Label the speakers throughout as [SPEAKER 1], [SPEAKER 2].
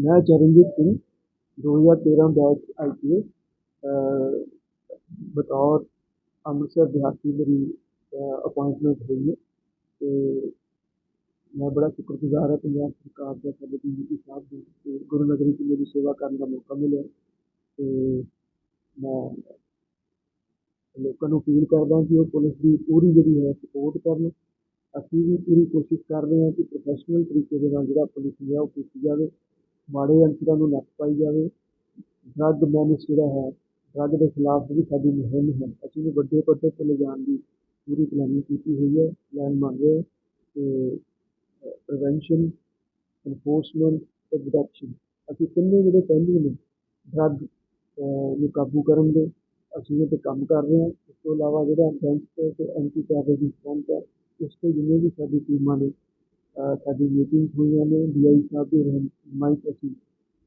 [SPEAKER 1] ਮੈਂ Charanjit Singh 2013 batch IPS ਬਤੌਰ ਅੰਮ੍ਰਿਤਸਰ ਦਿਹਾਤੀ ਮੇਰੀ ਅਪਾਇੰਟਮੈਂਟ ਹੋਈ ਹੈ ਤੇ ਮੈਂ ਬੜਾ ਸ਼ੁਕਰਗੁਜ਼ਾਰ ਹਾਂ ਪੰਜਾਬ ਸਰਕਾਰ ਦਾ ਸਾਡੇ ਡੀਜੀਪੀ ਸਾਹਿਬ ਦਾ ਤੇ ਗੁਰੂ ਨਗਰੀ 'ਚ ਮੇਰੀ ਸੇਵਾ ਕਰਨ ਦਾ ਮੌਕਾ ਮਿਲਿਆ ਤੇ ਮੈਂ ਲੋਕਾਂ ਨੂੰ ਅਪੀਲ ਕਰਦਾ ਕਿ ਉਹ ਪੁਲਿਸ ਦੀ ਪੂਰੀ ਜਿਹੜੀ ਹੈ ਸਪੋਰਟ ਕਰਨ ਅਸੀਂ ਵੀ ਪੂਰੀ ਕੋਸ਼ਿਸ਼ ਕਰ ਰਹੇ ਹਾਂ ਕਿ ਪ੍ਰੋਫੈਸ਼ਨਲ ਤਰੀਕੇ ਦੇ ਨਾਲ ਜਿਹੜਾ ਪੁਲਿਸ ਹੈ ਉਹ ਕੀਤੀ ਜਾਵੇ ਮਾੜੇ ਅਨਸਰਾਂ ਨੂੰ ਨੱਥ ਪਾਈ ਜਾਵੇ। ਡਰੱਗ ਮੈਨੇਜ ਜਿਹੜਾ ਹੈ, ਡਰੱਗ ਦੇ ਖਿਲਾਫ ਜਿਹੜੀ ਸਾਡੀ ਮੁਹਿੰਮ ਹੈ। ਅਸੀਂ ਨੂੰ ਵੱਡੇ ਪੱਧਰ 'ਤੇ ਲਿਜਾਣ ਦੀ ਪੂਰੀ ਪਲੈਨਿੰਗ ਕੀਤੀ ਹੋਈ ਹੈ ਪਲਾਨ ਬਣ ਰਿਹਾ ਹੈ ਤੇ ਪ੍ਰੀਵੈਂਸ਼ਨ ਇਨਫੋਰਸਮੈਂਟ ਤੇ ਡਿਟੈਕਸ਼ਨ ਅਸੀਂ ਤਿੰਨੇ ਜਿਹੜੇ ਪਹਿਲੂ ਨੇ, ਡਰੱਗ ਨੂੰ ਕਾਬੂ ਕਰਨ ਦੇ, ਅਸੀਂ ਇਹ 'ਤੇ ਕੰਮ ਕਰ ਰਹੇ ਹਾਂ। ਇਸ ਤੋਂ ਇਲਾਵਾ ਜਿਹੜਾ ਗੈਂਗਸਟਰ ਤੇ ਐਂਟੀ ਟੈਰਰਿਜ਼ਮ ਫਰੰਟ ਹੈ, ਉਸ 'ਤੇ ਜਿੰਨੇ ਵੀ ਸਾਡੀ ਟੀਮਾਂ ਨੇ ਸਾਡੀ ਮੀਟਿੰਗ ਹੋਈਆਂ ਨੇ ਡੀਆਈ ਸਾਹਿਬ ਦੇ ਰਹਿਨੁਮਾਈ 'ਚ ਅਸੀਂ,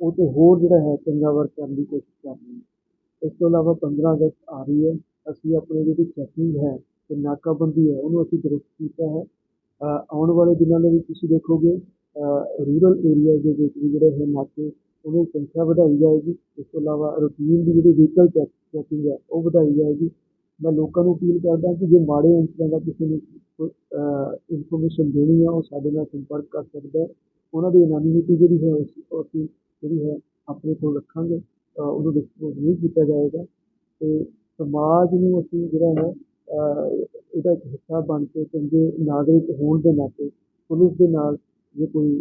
[SPEAKER 1] ਉਹ 'ਤੇ ਹੋਰ ਜਿਹੜਾ ਹੈ, ਚੰਗਾ ਵਰਕ ਕਰਨ ਦੀ ਕੋਸ਼ਿਸ਼ ਕਰ ਰਹੇ ਹਾਂ। ਇਸ ਤੋਂ ਇਲਾਵਾ 15 ਅਗਸਤ ਆ ਰਹੀ ਹੈ, ਅਸੀਂ ਆਪਣੇ ਜਿਹੜੀ ਚੈਕਿੰਗ ਹੈ, ਤੇ ਨਾਕਾਬੰਦੀ ਹੈ, ਉਹਨੂੰ ਅਸੀਂ ਦਰੁਸਤ ਕੀਤਾ ਹੈ। ਆਉਣ ਵਾਲੇ ਦਿਨਾਂ ਦੇ ਵਿੱਚ ਤੁਸੀਂ ਦੇਖੋਗੇ ਰੂਰਲ ਏਰੀਆ ਦੇ ਵਿੱਚ ਵੀ ਜਿਹੜੇ ਹੈ, ਨਾਕੇ, ਉਹਦੀ ਸੰਖਿਆ ਵਧਾਈ ਜਾਏਗੀ। ਇਸ ਤੋਂ ਇਲਾਵਾ ਰੂਟੀਨ ਦੀ ਜਿਹੜੀ ਵਹੀਕਲ ਚੈਕਿੰਗ ਹੈ, ਉਹ ਵਧਾਈ ਜਾਏਗੀ। ਮੈਂ ਲੋਕਾਂ ਨੂੰ ਅਪੀਲ ਕਰਦਾ ਕਿ ਜੇ ਮਾੜੇ ਅੰਸਰਾਂ ਦਾ ਕਿਸੇ ਨੂੰ ਇਨਫੋਰਮੇਸ਼ਨ ਦੇਣੀ ਆ, ਉਹ ਸਾਡੇ ਨਾਲ ਸੰਪਰਕ ਕਰ ਸਕਦਾ ਉਹਨਾਂ ਦੀ ਅਨੋਨਿਮਿਟੀ ਜਿਹੜੀ ਹੈ ਉਹ ਅਸੀਂ ਜਿਹੜੀ ਹੈ, ਆਪਣੇ ਕੋਲ ਰੱਖਾਂਗੇ। ਉਹਨੂੰ ਡਿਸਕਲੋਜ਼ ਨਹੀਂ ਕੀਤਾ ਜਾਏਗਾ। ਤੇ ਸਮਾਜ ਨੂੰ ਅਸੀਂ ਜਿਹੜਾ ਹੈ ਉਹਦਾ ਇੱਕ ਹਿੱਸਾ ਬਣ ਕੇ ਚੰਗੇ ਨਾਗਰਿਕ ਹੋਣ ਦੇ ਨਾਤੇ ਪੁਲਿਸ ਦੇ ਨਾਲ ਜੇ ਕੋਈ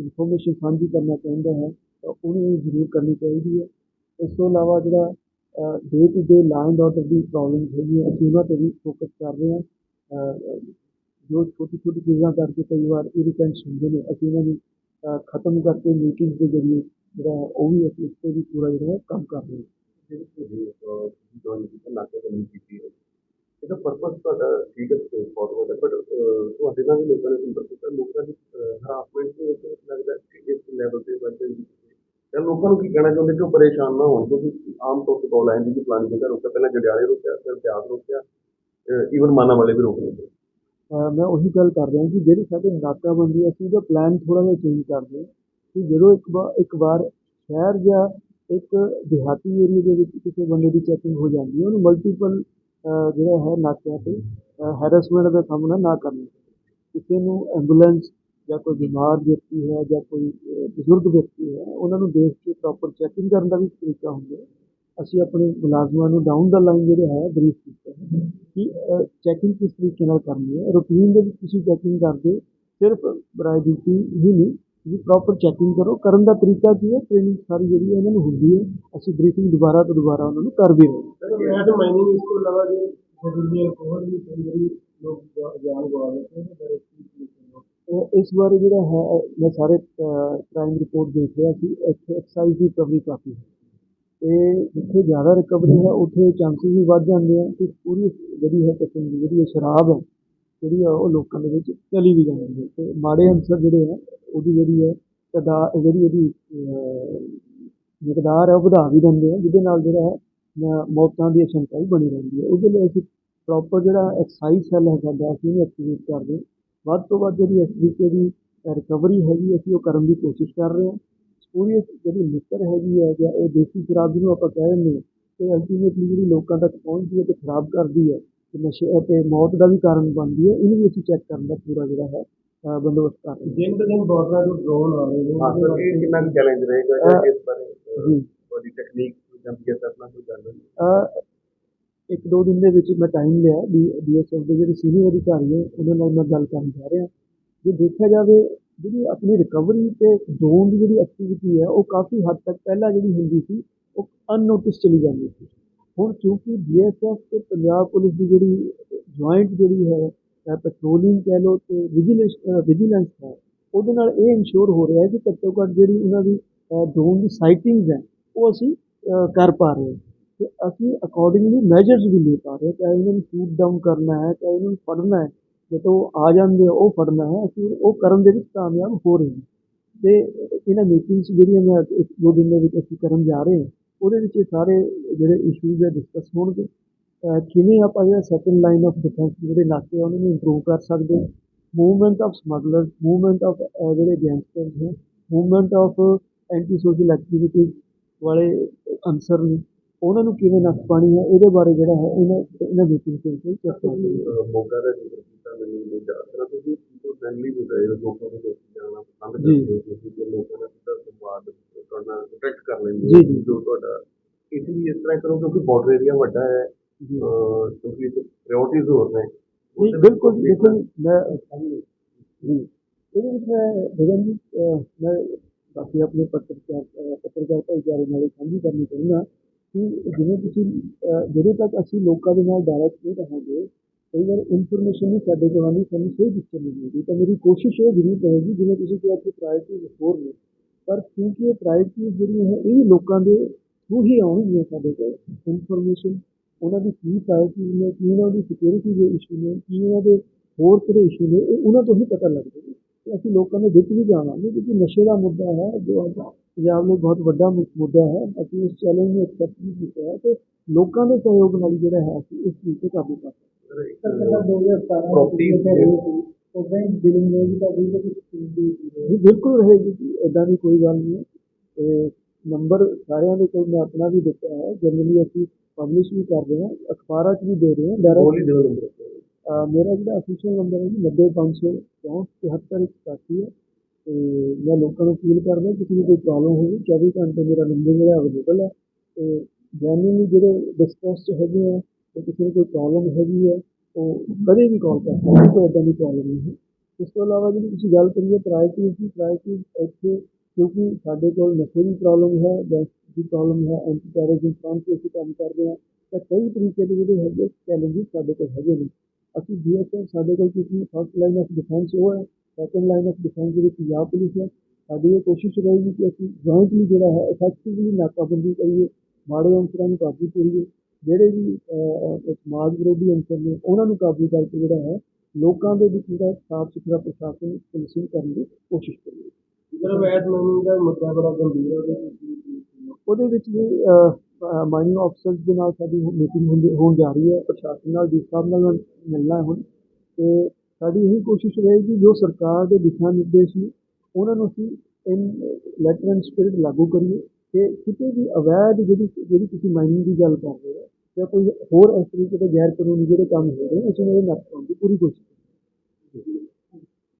[SPEAKER 1] ਇਨਫੋਰਮੇਸ਼ਨ ਸਾਂਝੀ ਕਰਨਾ ਚਾਹੁੰਦਾ ਹੈ, ਤਾਂ ਉਹਨੂੰ ਜ਼ਰੂਰ ਕਰਨੀ ਚਾਹੀਦੀ ਹੈ। ਇਸ ਤੋਂ ਇਲਾਵਾ ਜਿਹੜਾ day to day law and order the problems ਹੈਗੀਆਂ ਅਸੀਂ ਉਹਨਾਂ 'ਤੇ ਵੀ ਫੋਕਸ ਕਰ ਰਹੇ ਹਾਂ। ਜੋ ਛੋਟੀ ਛੋਟੀ ਚੀਜ਼ਾਂ ਕਰਕੇ ਕਈ ਵਾਰ ਇਰੀਟੈਂਟਸ ਹੁੰਦੇ ਨੇ, ਅਸੀਂ ਉਹਨਾਂ ਨੂੰ ਖਤਮ ਕਰਕੇ ਮੀਟਿੰਗ ਦੇ ਜ਼ਰੀਏ ਜਿਹੜਾ ਹੈ, ਉਹ ਵੀ ਅਸੀਂ ਇਸ 'ਤੇ ਵੀ ਪੂਰਾ ਜਿਹੜਾ ਕੰਮ ਕਰ ਰਹੇ ਹਾਂ।
[SPEAKER 2] ਇਹਦਾ ਪਰਪਸ ਤੁਹਾਡਾ ਠੀਕ ਹੈ? ਫਾਰਵਰਡ ਹੈ ਬਟ ਤੁਹਾਡੇ ਨਾਲ ਵੀ ਲੋਕਾਂ ਨੇ ਸੰਪਰਕ ਕੀਤਾ ਲੋਕਾਂ ਦੀ ਹਰਾਸਮੈਂਟ ਦੇ ਲੱਗਦਾ ਕਿ ਇਸ ਲੈਵਲ ਤੇ ਬੰਦੇ ਤਾਂ ਲੋਕਾਂ ਨੂੰ ਕੀ ਕਹਿਣਾ ਚਾਹੁੰਦੇ ਕਿ ਉਹ ਪਰੇਸ਼ਾਨ ਨਾ ਹੋਣ, ਕਿਉਂਕਿ ਆਮ ਤੌਰ ਤੇ ਕਾਲ ਆਉਂਦੀ ਕਿ ਫਲਾਣੀ ਜਗ੍ਹਾ ਰੋਕਿਆ, ਪਹਿਲਾਂ ਜੜਿਆਲੇ ਰੋਕਿਆ, ਫਿਰ ਬਿਆਸ ਰੋਕਿਆ ਈਵਨ ਮਾਨਾ ਵਾਲੇ ਵੀ ਰੋਕ ਲੈਂਦੇ
[SPEAKER 1] ਮੈਂ ਉਹੀ ਗੱਲ ਕਰ ਰਿਹਾ ਕਿ ਜਿਹੜੀ ਸਾਡੇ ਨਾਕਾਬੰਦੀ ਅਸੀਂ ਉਹਦਾ ਪਲਾਨ ਥੋੜਾ ਜਿਹਾ ਚੇਂਜ ਕਰਦੇ ਹਾਂ ਕਿ ਜਦੋਂ ਇੱਕ ਵਾਰ ਇੱਕ ਵਾਰ ਸ਼ਹਿਰ ਜਾਂ ਇੱਕ ਦਿਹਾਤੀ ਏਰੀਆ ਦੇ ਵਿੱਚ ਕਿਸੇ ਬੰਦੇ ਦੀ ਚੈਕਿੰਗ ਹੋ ਜਾਂਦੀ ਹੈ, ਉਹਨੂੰ ਮਲਟੀਪਲ ਜਿਹੜਾ ਹੈ ਨਾਕਿਆਂ 'ਤੇ ਹੈਰੈਸਮੈਂਟ ਦਾ ਸਾਹਮਣਾ ਨਾ ਕਰਨਾ ਕਿਸੇ ਨੂੰ ਐਂਬੂਲੈਂਸ ਜਾਂ ਕੋਈ ਬਿਮਾਰ ਵਿਅਕਤੀ ਹੈ ਜਾਂ ਕੋਈ ਬਜ਼ੁਰਗ ਵਿਅਕਤੀ ਹੈ, ਉਹਨਾਂ ਨੂੰ ਦੇਖ ਕੇ ਪ੍ਰੋਪਰ ਚੈਕਿੰਗ ਕਰਨ ਦਾ ਵੀ ਤਰੀਕਾ ਹੁੰਦਾ ਅਸੀਂ ਆਪਣੇ ਮੁਲਾਜ਼ਮਾਂ ਨੂੰ ਡਾਊਨ ਦਾ ਲਾਈਨ ਜਿਹੜਾ ਹੈ ਬਰੀਫ ਕੀਤਾ ਹੈ ਕਿ ਚੈਕਿੰਗ ਕਿਸ ਤਰੀਕੇ ਨਾਲ ਕਰਨੀ ਹੈ। ਰੂਟੀਨ ਦੇ ਵਿੱਚ ਤੁਸੀਂ ਚੈਕਿੰਗ ਕਰਦੇ ਸਿਰਫ ਬਰਾਏ ਡਿਊਟੀ ਹੀ ਨਹੀਂ ਤੁਸੀਂ ਪ੍ਰੋਪਰ ਚੈਕਿੰਗ ਕਰੋ। ਕਰਨ ਦਾ ਤਰੀਕਾ ਕੀ ਹੈ? ਟ੍ਰੇਨਿੰਗ ਸਾਰੀ ਜਿਹੜੀ ਹੈ ਇਹਨਾਂ ਨੂੰ ਹੁੰਦੀ ਹੈ। ਅਸੀਂ ਬਰੀਫਿੰਗ ਦੁਬਾਰਾ ਤੋਂ ਦੁਬਾਰਾ ਉਹਨਾਂ ਨੂੰ ਕਰ ਵੀ ਰਹੇ
[SPEAKER 3] ਸਰ ਮੈਂ ਤਾਂ ਮਾਈਨਿੰਗ ਇਸ ਤੋਂ ਇਲਾਵਾ ਜੇ ਜ਼ਰੂਰੀ ਅਲਕੋਹਲ ਵੀ ਕਈ ਵਾਰੀ ਲੋਕ ਜਾਨ ਗਵਾ ਲੈਂਦੇ ਨੇ ਪਰ
[SPEAKER 1] ਉਹ ਇਸ ਬਾਰੇ ਜਿਹੜਾ ਹੈ ਮੈਂ ਸਾਰੇ ਕ੍ਰਾਈਮ ਰਿਪੋਰਟ ਦੇਖ ਰਿਹਾ ਸੀ ਇੱਥੇ ਐਕਸਾਈਜ਼ ਦੀ ਰਿਕਵਰੀ ਕਾਫੀ ਹੈ। ਤੇ ਜਿੱਥੇ ਜ਼ਿਆਦਾ ਰਿਕਵਰੀ ਹੈ, ਉੱਥੇ ਚਾਂਸਸ ਵੀ ਵੱਧ ਜਾਂਦੇ ਆ ਕਿ ਪੂਰੀ ਜਿਹੜੀ ਹੈ ਕਿਸਮ ਦੀ ਜਿਹੜੀ ਸ਼ਰਾਬ ਹੈ, ਜਿਹੜੀ ਆ ਉਹ ਲੋਕਾਂ ਦੇ ਵਿੱਚ ਚਲੀ ਵੀ ਜਾਂਦੀ ਹੈ। ਤੇ ਮਾੜੇ ਅੰਸਰ ਜਿਹੜੇ ਆ, ਉਹਦੀ ਜਿਹੜੀ ਹੈ ਕਦਾ, ਜਿਹੜੀ ਇਹਦੀ ਮਿਕਦਾਰ ਹੈ, ਉਹ ਵਧਾ ਵੀ ਦਿੰਦੇ ਆ, ਜਿਹਦੇ ਨਾਲ ਜਿਹੜਾ ਹੈ ਮੌਤਾਂ ਦੀ ਅਸ਼ੰਕਾ ਵੀ ਬਣੀ ਰਹਿੰਦੀ ਹੈ। ਉਹਦੇ ਲਈ ਅਸੀਂ ਪ੍ਰੋਪਰ ਜਿਹੜਾ ਐਕਸਾਈਜ਼ ਸੈੱਲ ਹੈ ਸਾਡਾ ਅਸੀਂ ਇਹਨੂੰ ਐਕਟੀਵੇਟ ਕਰਦੇ ਵੱਧ ਤੋਂ ਵੱਧ ਜਿਹੜੀ ਇਸ ਤਰੀਕੇ ਦੀ ਰਿਕਵਰੀ ਹੈਗੀ, ਅਸੀਂ ਉਹ ਕਰਨ ਦੀ ਕੋਸ਼ਿਸ਼ ਕਰ ਰਹੇ ਹਾਂ। ਪੂਰੀ ਜਿਹੜੀ ਲਿਕਰ ਹੈਗੀ ਹੈ ਜਾਂ ਇਹ ਦੇਸੀ ਸ਼ਰਾਬ ਜਿਹਨੂੰ ਆਪਾਂ ਕਹਿ ਦਿੰਦੇ ਹਾਂ ਤੇ ਅਲਟੀਮੇਟਲੀ ਜਿਹੜੀ ਲੋਕਾਂ ਤੱਕ ਪਹੁੰਚਦੀ ਹੈ ਤੇ ਖਰਾਬ ਕਰਦੀ ਹੈ ਤੇ ਨਸ਼ੇ ਅਤੇ ਮੌਤ ਦਾ ਵੀ ਕਾਰਨ ਬਣਦੀ ਹੈ ਇਹਨੂੰ ਵੀ ਅਸੀਂ ਚੈੱਕ ਕਰਨ ਦਾ ਪੂਰਾ ਜਿਹੜਾ ਹੈ ਬੰਦੋਬਸਤ ਕਰ ਰਹੇ
[SPEAKER 3] ਦਿਨ ਦਿਨ ਬਾਰਡਰਾਂ ਤੋਂ ਡਰੋਨ ਆ ਰਹੇ ਨੇ
[SPEAKER 2] ਹਾਂ ਸਰ ਇਹ ਕਿੰਨਾ ਚੈਲੰਜ ਰਹੇਗਾ ਇਸ ਬਾਰੇ?
[SPEAKER 1] ਜੀ।
[SPEAKER 2] ਤੁਹਾਡੀ ਟੈਕਨੀਕ ਜਾਂਦੀ ਹੈ ਆਪਣਾ ਕੋਈ ਗੱਲ
[SPEAKER 1] ਇੱਕ ਦੋ ਦਿਨ ਦੇ ਵਿੱਚ ਮੈਂ ਟਾਈਮ ਲਿਆ ਡੀਐਸਐਫ ਦੇ ਜਿਹੜੇ ਸੀਨੀਅਰ ਅਧਿਕਾਰੀ ਹੈ ਉਹਨਾਂ ਨਾਲ ਮੈਂ ਗੱਲ ਕਰਨ ਜਾ ਰਿਹਾ। ਜੇ ਦੇਖਿਆ ਜਾਵੇ ਜਿਹੜੀ ਆਪਣੀ ਰਿਕਵਰੀ ਤੇ ਜ਼ੋਨ ਦੀ ਜਿਹੜੀ ਐਕਟੀਵਿਟੀ ਹੈ, ਉਹ ਕਾਫੀ ਹੱਦ ਤੱਕ ਪਹਿਲਾਂ ਜਿਹੜੀ ਹੁੰਦੀ ਸੀ, ਉਹ ਅਨਨੋਟਿਸ ਚਲੀ ਜਾਂਦੀ ਸੀ। ਹੁਣ ਕਿਉਂਕਿ ਡੀਐਸਐਫ ਤੇ ਪੰਜਾਬ ਪੁਲਿਸ ਦੀ ਜਿਹੜੀ ਜੁਆਇੰਟ ਜਿਹੜੀ ਹੈ ਪੈਟਰੋਲਿੰਗ ਕਹਿ ਲਓ ਤੇ ਵਿਜੀਲੈਂਸ ਵਿਜੀਲੈਂਸ ਹੈ, ਉਹਦੇ ਨਾਲ ਇਹ ਇਨਸ਼ੋਰ ਹੋ ਰਿਹਾ ਹੈ ਕਿ ਘੱਟੋ ਘੱਟ ਜਿਹੜੀ ਉਹਨਾਂ ਦੀ ਡਰੋਨ ਦੀ ਸਾਈਟਿੰਗਸ ਹੈ, ਉਹ ਅਸੀਂ ਕਰ ਪਾ ਰਹੇ ਹਾਂ। ਤੇ ਅਸੀਂ ਅਕੋਰਡਿੰਗਲੀ ਮੈਜਰਸ ਵੀ ਲੈ ਪਾ ਰਹੇ ਚਾਹੇ ਉਹਨਾਂ ਨੂੰ ਸ਼ੂਟ ਡਾਊਨ ਕਰਨਾ ਹੈ, ਚਾਹੇ ਉਹਨਾਂ ਨੂੰ ਫੜਨਾ ਹੈ ਜਦੋਂ ਆ ਜਾਂਦੇ ਉਹ ਫੜਨਾ ਹੈ, ਅਸੀਂ ਉਹ ਕਰਨ ਦੇ ਵਿੱਚ ਕਾਮਯਾਬ ਹੋ ਰਹੇ ਹਾਂ। ਤੇ ਇਹਨਾਂ ਮੀਟਿੰਗਸ ਜਿਹੜੀਆਂ ਮੈਂ ਇੱਕ ਦੋ ਦਿਨ ਦੇ ਵਿੱਚ ਅਸੀਂ ਕਰਨ ਜਾ ਰਹੇ ਹਾਂ, ਉਹਦੇ ਵਿੱਚ ਇਹ ਸਾਰੇ ਜਿਹੜੇ ਇਸ਼ੂਜ਼ ਹੈ ਡਿਸਕਸ ਹੋਣਗੇ। ਕਿਵੇਂ ਆਪਾਂ ਜਿਹੜਾ ਸੈਕੰਡ ਲਾਈਨ ਆਫ ਡਿਫੈਂਸ ਜਿਹੜੇ ਨਾਕੇ ਉਹਨਾਂ ਨੂੰ ਇੰਪਰੂਵ ਕਰ ਸਕਦੇ movement of smugglers movement of ਜਿਹੜੇ ਗੈਂਗਸਟਰਸ ਨੇ movement of anti social activities ਵਾਲੇ ਅਨਸਰ ਨੇ, ਉਹਨਾਂ ਨੂੰ ਕਿਵੇਂ ਨੱਥ ਪਾਣੀ ਹੈ ਇਹਦੇ ਬਾਰੇ ਜਿਹੜਾ ਹੈ, ਇਹਨਾਂ ਇਹਨਾਂ ਮੀਟਿੰਗ ਦੇ ਵਿੱਚ ਚਰਚਾ ਹੋਈ
[SPEAKER 2] ਮੋਗਾ ਦਾ ਜ਼ਿਕਰ ਕੀਤਾ ਮੈਨੂੰ ਨਹੀਂ ਜਾ ਤੁਸੀਂ people friendly ਵੀ ਰਹੇ ਹੋ ਲੋਕਾਂ ਦੇ ਵਿੱਚ ਜਾਣਾ ਪਸੰਦ ਕਰਦੇ ਹੋ ਤੁਸੀਂ ਕਿ ਲੋਕਾਂ ਨਾਲ ਸਿੱਧਾ ਸੰਵਾਦ ਕਰਨਾ ਇੰਟਰੈਕਟ ਕਰ ਲੈਂਦੇ
[SPEAKER 1] ਜੀ, ਜੀ।
[SPEAKER 2] ਜੋ ਤੁਹਾਡਾ ਇਸ ਲਈ ਇਸ ਤਰ੍ਹਾਂ ਕਰੋ ਕਿਉਂਕਿ ਬਾਰਡਰ ਏਰੀਆ ਵੱਡਾ ਹੈ ਕਿਉਂਕਿ ਪ੍ਰਾਇੋਰਟੀਜ਼ ਹੋਰ ਨੇ
[SPEAKER 1] ਨਹੀਂ ਬਿਲਕੁਲ ਮੈਂ ਇਹਦੇ ਵਿੱਚ ਮੈਂ ਗਗਨ ਜੀ ਮੈਂ ਬਾਕੀ ਆਪਣੇ ਪੱਤਰਕਾਰ ਪੱਤਰਕਾਰ ਭਾਈਚਾਰੇ ਨਾਲ ਸਾਂਝੀ ਕਰਨੀ ਚਾਹੁੰਦਾ ਕਿ ਜਿਵੇਂ ਤੁਸੀਂ ਅਹ, ਜਦੋਂ ਤੱਕ ਅਸੀਂ ਲੋਕਾਂ ਦੇ ਨਾਲ ਡਾਇਰੈਕਟ ਨਹੀਂ ਰਹਾਂਗੇ ਕਈ ਵਾਰ ਇਨਫੋਰਮੇਸ਼ਨ ਨਹੀਂ ਸਾਡੇ ਕੋਲ ਆਉਂਦੀ, ਸਾਨੂੰ ਸਹੀ ਪਿਕਚਰ ਨਹੀਂ ਮਿਲਦੀ ਤਾਂ ਮੇਰੀ ਕੋਸ਼ਿਸ਼ ਇਹ ਜ਼ਰੂਰ ਰਹੇਗੀ, ਜਿਵੇਂ ਤੁਸੀਂ ਕਿਹਾ ਕਿ ਪ੍ਰਾਇਰਟੀ ਹੋਰ ਨੇ, ਪਰ ਕਿਉਂਕਿ ਇਹ ਪ੍ਰਾਇਰਟੀ ਜਿਹੜੀਆਂ ਹੈ ਇਹ ਲੋਕਾਂ ਦੇ ਥਰੂ ਹੀ ਆਉਣਗੀਆਂ ਸਾਡੇ ਕੋਲ। ਇਨਫੋਰਮੇਸ਼ਨ ਉਹਨਾਂ ਦੀ ਕੀ ਪ੍ਰਾਇਰਟੀ ਨੇ, ਕੀ ਉਹਨਾਂ ਦੀ ਸਿਕਿਉਰਿਟੀ ਦੇ ਇਸ਼ੂ ਨੇ, ਕੀ ਉਹਨਾਂ ਦੇ ਹੋਰ ਕਿਹੜੇ ਇਸ਼ੂ ਨੇ, ਇਹ ਉਹਨਾਂ ਤੋਂ ਹੀ ਪਤਾ ਲੱਗਦਾ ਹੈ ਤੇ ਅਸੀਂ ਲੋਕਾਂ ਦੇ ਵਿੱਚ ਵੀ ਜਾਵਾਂਗੇ, ਕਿਉਂਕਿ ਨਸ਼ੇ ਦਾ ਮੁੱਦਾ ਹੈ, ਜੋ ਅੱਜ ਪੰਜਾਬ ਲਈ ਬਹੁਤ ਵੱਡਾ ਮੁੱਦਾ ਹੈ, ਅਸੀਂ ਇਸ ਚੈਲੰਜ ਨੂੰ ਐਕਸੈਪਟ ਵੀ ਕੀਤਾ ਹੈ, ਤੇ ਲੋਕਾਂ ਦੇ ਸਹਿਯੋਗ ਨਾਲ ਜਿਹੜਾ ਹੈ, ਅਸੀਂ ਇਸ ਚੀਜ਼ ਤੇ ਕਾਬੂ ਕਰ ਸਕਦੇ
[SPEAKER 3] ਸਰਕਾਰ 2017
[SPEAKER 2] Property
[SPEAKER 3] ਉਦਾਂ ਹੀ ਬਿਲਿੰਗ ਤਾਂ ਵੀ ਕੁਝ
[SPEAKER 1] ਜੀ ਬਿਲਕੁਲ ਰਹੇਗੀ ਜੀ ਇਦਾਂ ਦੀ ਕੋਈ ਗੱਲ ਨਹੀਂ ਹੈ। ਤੇ ਨੰਬਰ ਸਾਰਿਆਂ ਦੇ ਕੋਲ ਮੈਂ ਆਪਣਾ ਵੀ ਦਿੱਤਾ ਹੈ। ਜਨਰਲੀ ਅਸੀਂ ਪਬਲਿਸ਼ ਵੀ ਕਰਦੇ ਹਾਂ ਅਖਬਾਰਾਂ 'ਚ ਵੀ ਦੇ ਰਹੇ ਹਾਂ। ਡਾਇਰੈਕਟ ਮੇਰਾ ਜਿਹੜਾ ਅਫੀਸ਼ੀਅਲ ਨੰਬਰ ਹੈ ਜੀ 90564 73781 ਹੈ। ਤੇ ਮੈਂ ਲੋਕਾਂ ਨੂੰ ਅਪੀਲ ਕਰਦਾ ਕਿਸੇ ਨੂੰ ਕੋਈ ਪ੍ਰੋਬਲਮ ਹੋਵੇ 24 ਘੰਟੇ ਮੇਰਾ ਨੰਬਰ ਜਿਹੜਾ ਅਵੇਲੇਬਲ ਹੈ। ਤੇ ਜੈਨੂਇਨਲੀ ਜਿਹੜੇ ਡਿਸਟ੍ਰੈਸ 'ਚ ਹੈਗੇ ਆ ਤੇ ਕਿਸੇ ਨੂੰ ਕੋਈ ਪ੍ਰੋਬਲਮ ਹੈਗੀ ਹੈ ਉਹ ਕਦੇ ਵੀ ਕਾਲ ਕਰ ਸਕਦੇ ਕੋਈ ਇਦਾਂ ਦੀ ਪ੍ਰੋਬਲਮ ਨਹੀਂ ਹੈ। ਇਸ ਤੋਂ ਇਲਾਵਾ ਜਿਹੜੀ ਤੁਸੀਂ ਗੱਲ ਕਰੀਏ ਪ੍ਰਾਇਰਟੀ ਦੀ ਪ੍ਰਾਇਰਟੀ ਇੱਥੇ ਕਿਉਂਕਿ ਸਾਡੇ ਕੋਲ ਨਸ਼ੇ ਦੀ ਪ੍ਰੋਬਲਮ ਹੈ, ਗੈਸ ਦੀ ਪ੍ਰੋਬਲਮ ਹੈ ਐਂਟੀ ਟੈਰਰਿਜ਼ਮ ਫਰੰਟ ਤੇ ਅਸੀਂ ਕੰਮ ਕਰਦੇ ਹਾਂ, ਤਾਂ ਕਈ ਤਰੀਕੇ ਦੇ ਜਿਹੜੇ ਹੈਗੇ ਚੈਲੰਜਸ ਸਾਡੇ ਕੋਲ ਹੈਗੇ ਨੇ। ਅਸੀਂ ਬੀਐਸਐਫ ਸਾਡੇ ਕੋਲ ਕਿਉਂਕਿ ਫਸਟ ਲਾਈਨ ਆਫ ਡਿਫੈਂਸ ਉਹ ਹੈ ਸੈਕੰਡ ਲਾਈਨ ਆਫ ਡਿਫੈਂਸ ਦੇ ਵਿੱਚ ਪੰਜਾਬ ਪੁਲਿਸ ਹੈ, ਸਾਡੀ ਇਹ ਕੋਸ਼ਿਸ਼ ਰਹੇਗੀ ਕਿ ਅਸੀਂ ਜੁਆਇੰਟਲੀ ਜਿਹੜਾ ਹੈ ਇਫੈਕਟਿਵਲੀ ਨਾਕਾਬੰਦੀ ਕਰੀਏ, ਮਾੜੇ ਅੰਸਰਾਂ ਨੂੰ ਕਾਬੂ ਕਰੀਏ ਜਿਹੜੇ ਵੀ ਸਮਾਜ ਵਿਰੋਧੀ ਅੰਸਰ ਨੇ ਉਹਨਾਂ ਨੂੰ ਕਾਬੂ ਕਰਕੇ ਜਿਹੜਾ ਹੈ ਲੋਕਾਂ ਦੇ ਵਿੱਚ ਜਿਹੜਾ ਸਾਫ਼ ਸੁਥਰਾ ਪ੍ਰਸ਼ਾਸਨ ਪੁਲਿਸਿੰਗ ਕਰਨ ਦੀ ਕੋਸ਼ਿਸ਼ ਕਰੀਏ
[SPEAKER 3] ਜਿਹੜਾ ਵੈਟ ਮਾਈਨਿੰਗ ਦਾ ਮੁੱਦਾ ਬੜਾ ਗੰਭੀਰ ਹੈ ਉਹਦੇ ਵਿੱਚ
[SPEAKER 1] ਵੀ ਮਾਈਨਿੰਗ ਅਫਸਰਸ ਦੇ ਨਾਲ ਸਾਡੀ ਮੀਟਿੰਗ ਹੁੰਦੀ ਹੋਣ ਜਾ ਰਹੀ ਹੈ ਪ੍ਰਸ਼ਾਸਨ ਨਾਲ ਜਿਸ ਸਾਹਿਬ ਨਾਲ ਮਿਲਣਾ ਹੁਣ। ਤੇ ਸਾਡੀ ਇਹੀ ਕੋਸ਼ਿਸ਼ ਰਹੇਗੀ ਜੋ ਸਰਕਾਰ ਦੇ ਦਿਸ਼ਾ ਨਿਰਦੇਸ਼ ਨੇ ਉਹਨਾਂ ਨੂੰ ਅਸੀਂ ਇਨ ਲੈਟਰ ਐਂਡ ਸਪਿਰਿਟ ਲਾਗੂ ਕਰੀਏ। ਤੇ ਕਿਤੇ ਵੀ ਅਵੈਧ ਜਿਹੜੀ ਜਿਹੜੀ ਤੁਸੀਂ ਮਾਈਨਿੰਗ ਦੀ ਗੱਲ ਕਰ ਰਹੇ ਹੋ ਜਾਂ ਕੋਈ ਹੋਰ ਇਸ ਤਰੀਕੇ ਦੇ ਗੈਰ ਕਾਨੂੰਨੀ ਜਿਹੜੇ ਕੰਮ ਹੋ ਰਹੇ ਨੇ, ਅਸੀਂ ਉਹਨਾਂ ਦੇ ਨੱਥ ਪਾਉਣ ਦੀ ਪੂਰੀ ਕੋਸ਼ਿਸ਼ ਕਰਾਂਗੇ।